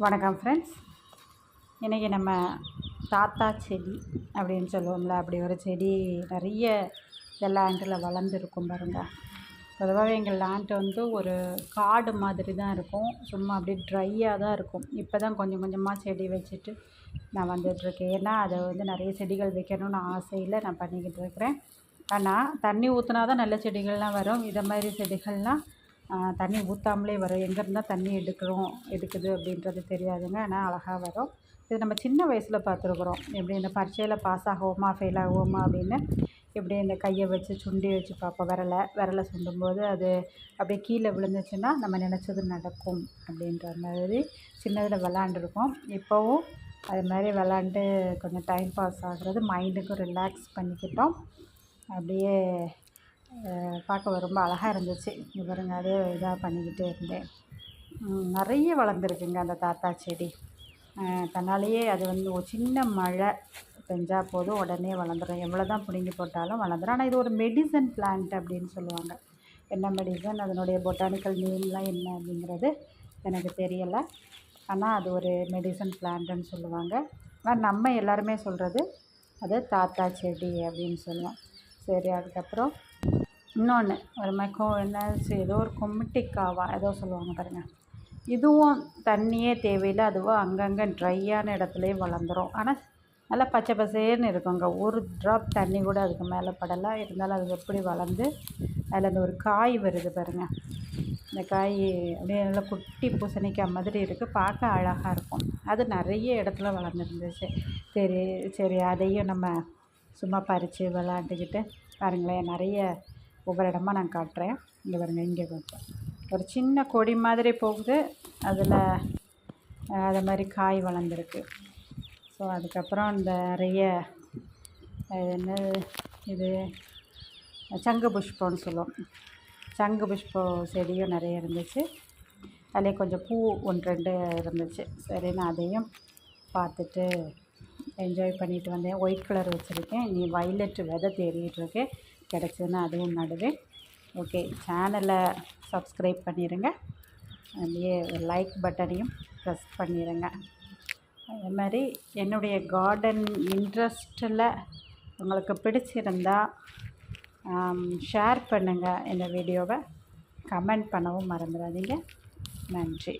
வணக்கம் ஃப்ரெண்ட்ஸ் இன்றைக்கி நம்ம தாத்தா செடி அப்படின்னு சொல்லுவோம்ல அப்படி ஒரு செடி நிறைய எல்லா ஆண்டில் வளர்ந்துருக்கும் பாருங்கள் பொதுவாகவே எங்கள் லேண்ட் வந்து ஒரு காடு மாதிரி தான் இருக்கும். சும்மா அப்படியே ட்ரையாக தான் இருக்கும். இப்போ தான் கொஞ்சம் கொஞ்சமாக செடி வச்சுட்டு நான் வந்துட்டுருக்கேன் ஏன்னா அதை வந்து நிறைய செடிகள் வைக்கணும்னு ஆசையில் நான் பண்ணிக்கிட்டு இருக்கிறேன். ஆனால் தண்ணி ஊற்றினா தான் நல்ல செடிகள்லாம் வரும். இதை மாதிரி செடிகள்லாம் தண்ணி ஊற்றாமலே வரும். எங்கேருந்தால் தண்ணி எடுக்கிறோம் எடுக்குது அப்படின்றது தெரியாதுங்க. ஆனால் அழகாக வரும். இது நம்ம சின்ன வயசில் பார்த்துருக்குறோம். எப்படி இந்த பரீட்சையில் பாஸ் ஆகுவோமா ஃபெயில் ஆகுவோமா அப்படின்னு இப்படி இந்த கையை வச்சு சுண்டி வச்சு பார்ப்போம். விரலை விரலை சுண்டும்போது அது அப்படியே கீழே விழுந்துச்சுன்னா நம்ம நினச்சது நடக்கும் அப்படின்ற மாதிரி சின்னதில் விளாண்டுருக்கோம். இப்போவும் அது மாதிரி விளாண்டு கொஞ்சம் டைம் பாஸ் ஆகுறது மைண்டுக்கும் ரிலாக்ஸ் பண்ணிக்கிட்டோம். அப்படியே பார்க்க ரொம்ப அழகாக இருந்துச்சு. இங்கே பாருங்க அதே இதாக பண்ணிக்கிட்டே இருந்தேன். நிறைய வளர்ந்துருக்குங்க அந்த தாத்தா செடி. தன்னாலேயே அது வந்து ஒரு சின்ன மழை பெஞ்சால் போதும் உடனே வளர்ந்துடும் எவ்வளோ தான் பிடுங்கி போட்டாலும் வளர்ந்துடும் ஆனால் இது ஒரு மெடிசன் பிளான்ட் அப்படின்னு சொல்லுவாங்க. என்ன மெடிசன் அதனுடைய பொட்டானிக்கல் நேம்லாம் என்ன அப்படிங்கிறது எனக்கு தெரியலை. ஆனால் அது ஒரு மெடிசன் பிளான்ட்டுன்னு சொல்லுவாங்க. ஆனால் நம்ம எல்லாருமே சொல்கிறது அது தாத்தா செடி அப்படின்னு சொல்லுவோம். சரி அதுக்கப்புறம் இன்னொன்று ஒரு மைக்கோ என்ன ஏதோ ஒரு கொமிட்டிக்காவா ஏதோ சொல்லுவாங்க பாருங்கள் இதுவும் தண்ணியே தேவையில்லை அதுவும் அங்கங்கே ட்ரையான இடத்துலையே வளர்ந்துடும் ஆனால் நல்லா பச்சை பசேன்னு இருக்குங்க. ஒரு ட்ராப் தண்ணி கூட அதுக்கு மேலே படலை. இருந்தாலும் அது எப்படி வளர்ந்து அதில் அந்த ஒரு காய் வருது பாருங்கள் இந்த காய் அப்படியே நல்லா குட்டி பூசணிக்காய் மாதிரி இருக்குது பார்க்க அழகாக இருக்கும். அது நிறைய இடத்துல வளர்ந்துருந்துச்சு. சரி சரி அதையும் நம்ம சும்மா பறித்து விளாண்டுக்கிட்டு பாருங்களேன். நிறைய ஒவ்வொரு இடமா நான் காட்டுறேன். இங்கே பாருங்கள் இங்கே கொஞ்சம் ஒரு சின்ன கொடி மாதிரி போகுது. அதில் அது மாதிரி காய் வளர்ந்துருக்கு. ஸோ அதுக்கப்புறம் இந்த நிறைய என்ன இது சங்கு புஷ்பம்னு சொல்லுவோம். சங்கு புஷ்பம் செடியும் நிறைய இருந்துச்சு. அதிலே கொஞ்சம் பூ ஒன்று ரெண்டு இருந்துச்சு. சரி நான் அதையும் பார்த்துட்டு என்ஜாய் பண்ணிட்டு வந்தேன். ஒயிட் கலர் வச்சுருக்கேன். நீ வைலட் விதை தேடிட்டுருக்கேன் கிடச்சதுன்னா அதுவும் நடுவேன் ஓகே சேனலை சப்ஸ்கிரைப் பண்ணிடுங்க அப்படியே லைக் பட்டனையும் ப்ரெஸ் பண்ணிடுங்க அதே மாதிரி என்னுடைய கார்டன் இன்ட்ரெஸ்ட்டில் உங்களுக்கு பிடிச்சிருந்தா um, ஷேர் பண்ணுங்கள் இந்த வீடியோவை கமெண்ட் பண்ணவும் மறந்துடாதீங்க. நன்றி.